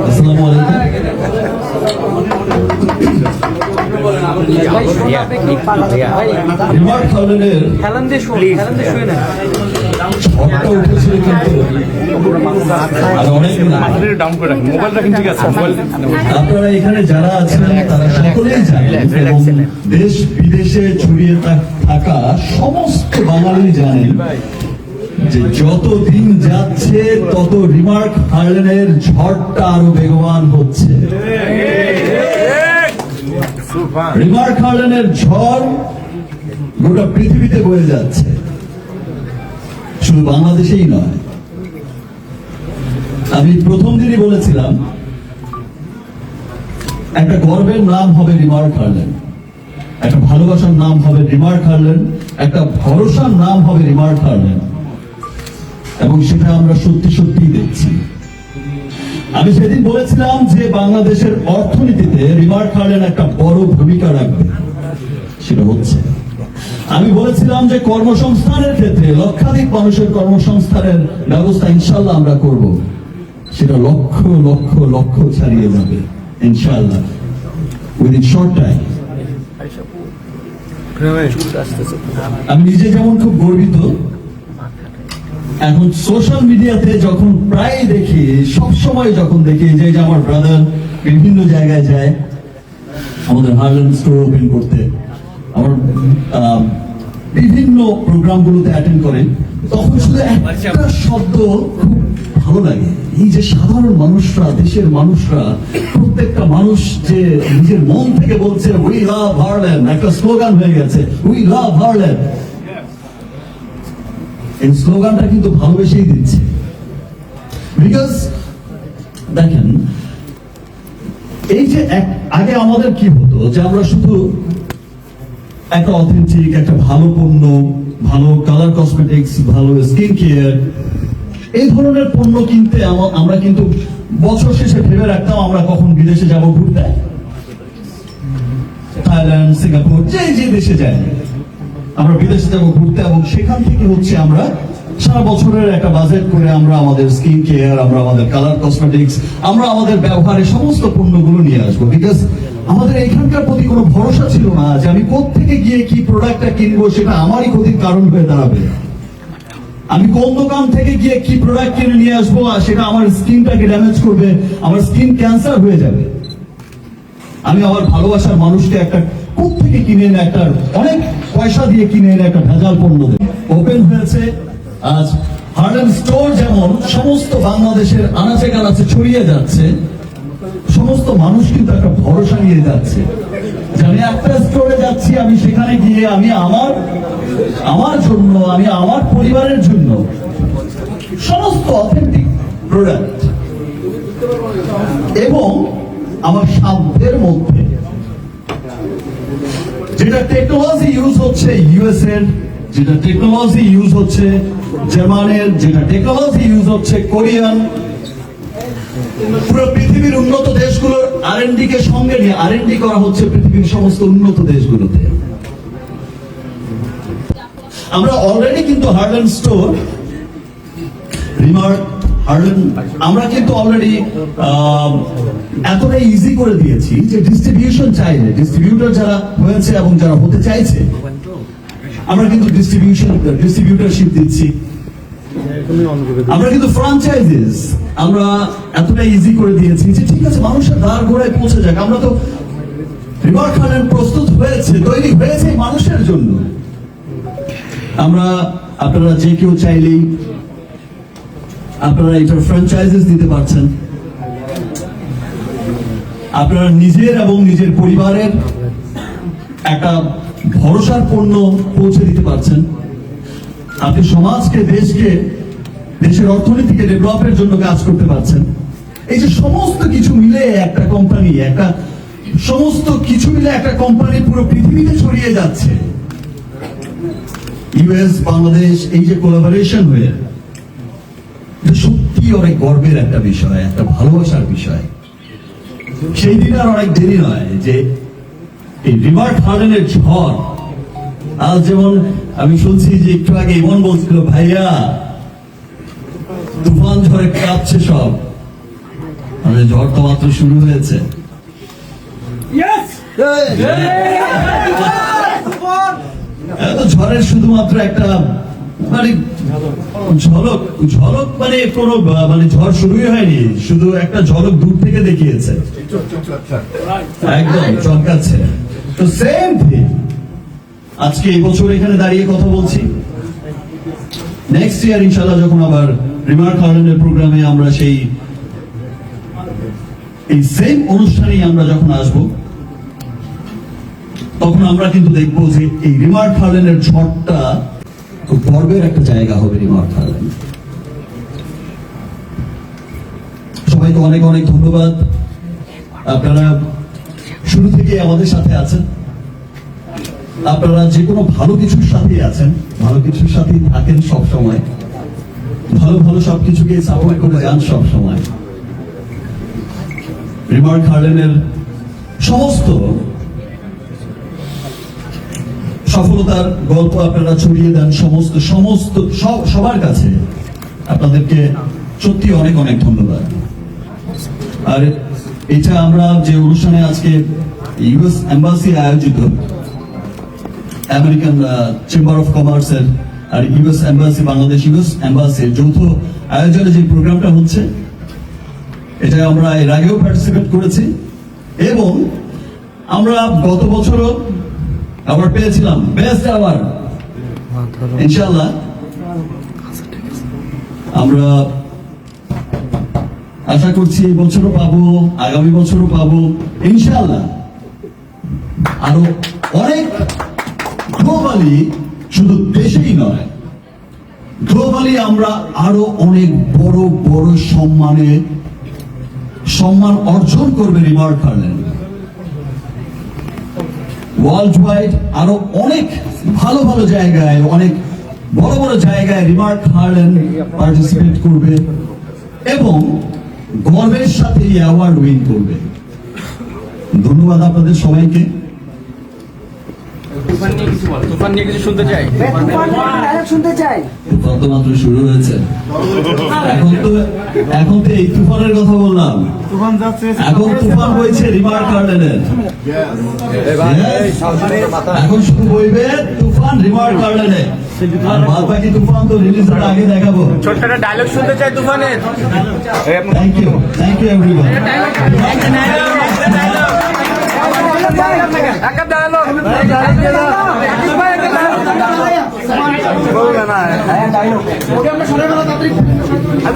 আসসালামু আলাইকুম রিমার্ক খালেনের খেলান দিয়ে শুন খেলান দিয়ে শুয়ে না। ঝড়টা উঠেছিল কিন্তু আছে আপনারা এখানে যারা আছেন তারা সকলেই জানেন দেশ বিদেশে থাক- সমস্ত বাঙালি জানেন যে যত দিন যাচ্ছে, তত রিমার্ক হার্লেনের ঝড়টা আরও বেগবান হচ্ছে। রিমার্ক হার্লেনের ঝড় গোটা পৃথিবীতে বয়ে যাচ্ছে। শুধু বাংলাদেশেই নয়। আমি প্রথম দিনই বলেছিলাম, একটা গর্বের নাম হবে রিমার্ক হার্লেন। একটা ভালোবাসার নাম হবে রিমার্ক হার্লেন, একটা ভরসার নাম হবে রিমার্ক হার্লেন। এবং সেটা আমরা সত্যি সত্যি দেখছি। আমি সেদিন বলেছিলাম যে বাংলাদেশের অর্থনীতিতে রিমার্ক হার্লেন একটা বড় ভূমিকা রাখবে। সেটা হচ্ছে, আমি বলেছিলাম যে কর্মসংস্থানের ক্ষেত্রে লক্ষাধিক মানুষের কর্মসংস্থানের ব্যবস্থা ইনশাল্লাহ আমরা করব। সেটা লক্ষ লক্ষ লক্ষ ছাড়িয়ে যাবে ইনশাল্লাহ উইদিন শর্ট টাইম আমি নিজে যেমন খুব গর্বিত এখন সোশ্যাল মিডিয়াতে যখন প্রায় দেখি সব সময় যখন দেখি যে আমার ব্রাদার বিভিন্ন জায়গায় যায় আমাদের হার্লেন স্টোর ওপেন করতে আমার আহ, বিভিন্ন প্রোগ্রামগুলোতে অ্যাটেন্ড করেন তখন শুধু একটা শব্দ খুব ভালো লাগে। এই যে সাধারণ মানুষরা, দেশের মানুষরা, প্রত্যেকটা মানুষ যে নিজের মন থেকে বলছে উই লাভ হার্লেন একটা স্লোগান হয়ে গেছে উই লাভ হার্লেন এই স্লোগানটা কিন্তু ভালোবেসেই দিচ্ছে। বিকজ দেখেন, এই যে এক- আগে আমাদের কি হতো যে আমরা শুধু একটা অথেন্টিক একটা ভালো পণ্য, ভালো কালার কসমেটিক্স ভালো স্কিন কেয়ার এই ধরনের পণ্য কিনতে আমরা কিন্তু বছর শেষে ভেবে রাখতাম আমরা কখন বিদেশে যাব ঘুরতে। থাইল্যান্ড, সিঙ্গাপুর, যে যে দেশে যাই। আমরা বিদেশে যাব ঘুরতে এবং সেখান থেকে হচ্ছে আমরা সারা বছরের একটা বাজেট করে আমরা আমাদের স্কিন কেয়ার আমরা আমাদের কালার কসমেটিক্স আমরা আমাদের ব্যবহারের সমস্ত পণ্যগুলো নিয়ে আসব। বিকজ আমাদের এখানকার প্রতি কোনো ভরসা ছিল না যে আমি থেকে গিয়ে কি প্রোডাক্টটা কিনবো সেটা আমারই ক্ষতির কারণ হয়ে দাঁড়াবে। আমি কোন দোকান থেকে গিয়ে কি প্রোডাক্ট কিনে নিয়ে আসব আর সেটা আমার স্কিনটাকে ড্যামেজ করবে, আমার স্কিন ক্যান্সার হয়ে যাবে। আমি আমার ভালোবাসার মানুষকে একটা কোথ থেকে কিনে এনে একটা অনেক পয়সা দিয়ে কিনে এনে একটা ভেজাল পণ্য দেবে। ওপেন হয়েছে, আজ হার্ডেন স্টোর যেমন সমস্ত বাংলাদেশের আনাচে কানাচে ছড়িয়ে যাচ্ছে, সমস্ত মানুষ কিন্তু একটা ভরসা নিয়ে যাচ্ছে। আমি একটা স্টোরে যাচ্ছি আমি, সেখানে গিয়ে আমি আমার আমার জন্য, আমি আমার পরিবারের জন্য সমস্ত অথেন্টিক প্রোডাক্ট এবং আমার সাধ্যের মধ্যে যেটা টেকনোলজি ইউজ হচ্ছে ইউএস এর, যেটা টেকনোলজি ইউজ হচ্ছে জার্মানের, যেটা টেকনোলজি ইউজ হচ্ছে কোরিয়ান, পুরো পৃথিবীর উন্নত দেশগুলোর আর কে সঙ্গে নিয়ে আর করা হচ্ছে পৃথিবীর সমস্ত উন্নত দেশগুলোতে। আমরা অলরেডি কিন্তু হার্লেন স্টোর রিমার্ক হার্লেন আমরা কিন্তু অলরেডি এতটা ইজি করে দিয়েছি যে ডিস্ট্রিবিউশন চাইলে ডিস্ট্রিবিউটর যারা হয়েছে এবং যারা হতে চাইছে, আমরা কিন্তু ডিস্ট্রিবিউশন ডিস্ট্রিবিউটরশিপ দিচ্ছি। আমরা কিন্তু ফ্রাঞ্চাইজিস আমরা এতটা ইজি করে দিয়েছি যে ঠিক আছে, মানুষের দ্বার ঘোড়ায় পৌঁছে যাক। আমরা তো রিমার্ক হার্লেন প্রস্তুত হয়েছে, তৈরি হয়েছে মানুষের জন্য। আমরা আপনারা যে কেউ চাইলেই আপনারা এটার ফ্র্যাঞ্চাইজিস দিতে পারছেন। আপনারা নিজের এবং নিজের পরিবারের একটা ভরসার পণ্য পৌঁছে দিতে পারছেন। আপনি সমাজকে, দেশকে, দেশের অর্থনীতিকে, ডেভেলপের জন্য কাজ করতে পারছেন। এই যে সমস্ত কিছু মিলে একটা কোম্পানি একটা সমস্ত কিছু মিলে একটা কোম্পানি পুরো পৃথিবীতে ছড়িয়ে যাচ্ছে। ইউএস বাংলাদেশ এই যে কোলাবোরেশন হয়ে সত্যি অনেক গর্বের একটা বিষয় একটা ভালোবাসার বিষয়। সেই দিন আর অনেক দেরি নয় যে এই রিভার হার্ডেনের ঝড় আজ যেমন আমি শুনছি যে একটু আগে ইমন বলছিল ভাইয়া তুফান ঝড়ে কাঁপছে সব। মানে ঝড় তো মাত্র শুরু হয়েছে। ঝড়ের শুধুমাত্র একটা মানে ঝলক। ঝলক মানে কোনো মানে ঝড় শুরুই হয়নি শুধু একটা ঝলক দূর থেকে দেখিয়েছে। একদম চমকাচ্ছে। তো সেম থিং আজকে এই বছর এখানে দাঁড়িয়ে কথা বলছি। নেক্সট ইয়ার ইনশাল্লাহ যখন আবার রিমার্ক হার্ডেনের প্রোগ্রামে আমরা সেই এই সেম অনুষ্ঠানেই আমরা যখন আসব তখন আমরা কিন্তু দেখব যে এই রিমার্ক হার্ডেনের ঝড়টা খুব গর্বের একটা জায়গা হবে রিমার্ক হার্ডেন সবাইকে অনেক অনেক ধন্যবাদ। আপনারা শুরু থেকে আমাদের সাথে আছেন। আপনারা যে কোনো ভালো কিছুর সাথেই আছেন, ভালো কিছুর সাথেই থাকেন সব সময় ভালো ভালো সবকিছুকে সাপোর্ট করে যান সব সময় রিমার্ক হার্ডেনের সমস্ত সফলতার গল্প আপনারা ছড়িয়ে দেন সমস্ত সমস্ত সবার কাছে। আপনাদেরকে সত্যি অনেক অনেক ধন্যবাদ। আর এটা আমরা যে অনুষ্ঠানে আজকে ইউএস এম্বাসি আয়োজিত, আমেরিকান চেম্বার অফ কমার্সের আর ইউএস এম্বাসি, বাংলাদেশ ইউএস এম্বাসির যৌথ আয়োজনে যে প্রোগ্রামটা হচ্ছে, এটা আমরা এর আগেও পার্টিসিপেট করেছি। এবং আমরা গত বছরও অ্যাওয়ার্ড পেয়েছিলাম, বেস্ট অ্যাওয়ার্ড ইনশাল্লাহ আমরা আশা করছি এই বছরও পাবো, আগামী বছরও পাবো। ইনশাল্লাহ আরও অনেক গ্লোবালি শুধু দেশেই নয় গ্লোবালি আমরা আরও অনেক বড় বড় সম্মানে সম্মান অর্জন করবে রিমার্ক হার্লেন। ওয়ার্ল্ড ওয়াইড আরও অনেক ভালো ভালো জায়গায়, অনেক বড় বড় জায়গায় রিমার্ক হার্লেন পার্টিসিপেট করবে এবং গর্বের সাথে এই অ্যাওয়ার্ড উইন করবে। ধন্যবাদ আপনাদের সবাইকে। তুফান নিয়ে কিছু বল তুফান নিয়ে কিছু শুনতে চাই? শুনতে চাই। তুফান শুরু হয়েছে। এখন তো এখন তো এই তুফানের কথা বললাম। এখন তুফান বইছে রিমার গার্ডেনের এখন শুধু বইবে তুফান রিমার গার্ডেনে আর বাদ বাকি তুফান তো রিলিজের আগে দেখাবো। ছোট্ট একটা ডায়লগ শুনতে চাই তুফানের। Thank you thank you everyone একটা ডায়লগ না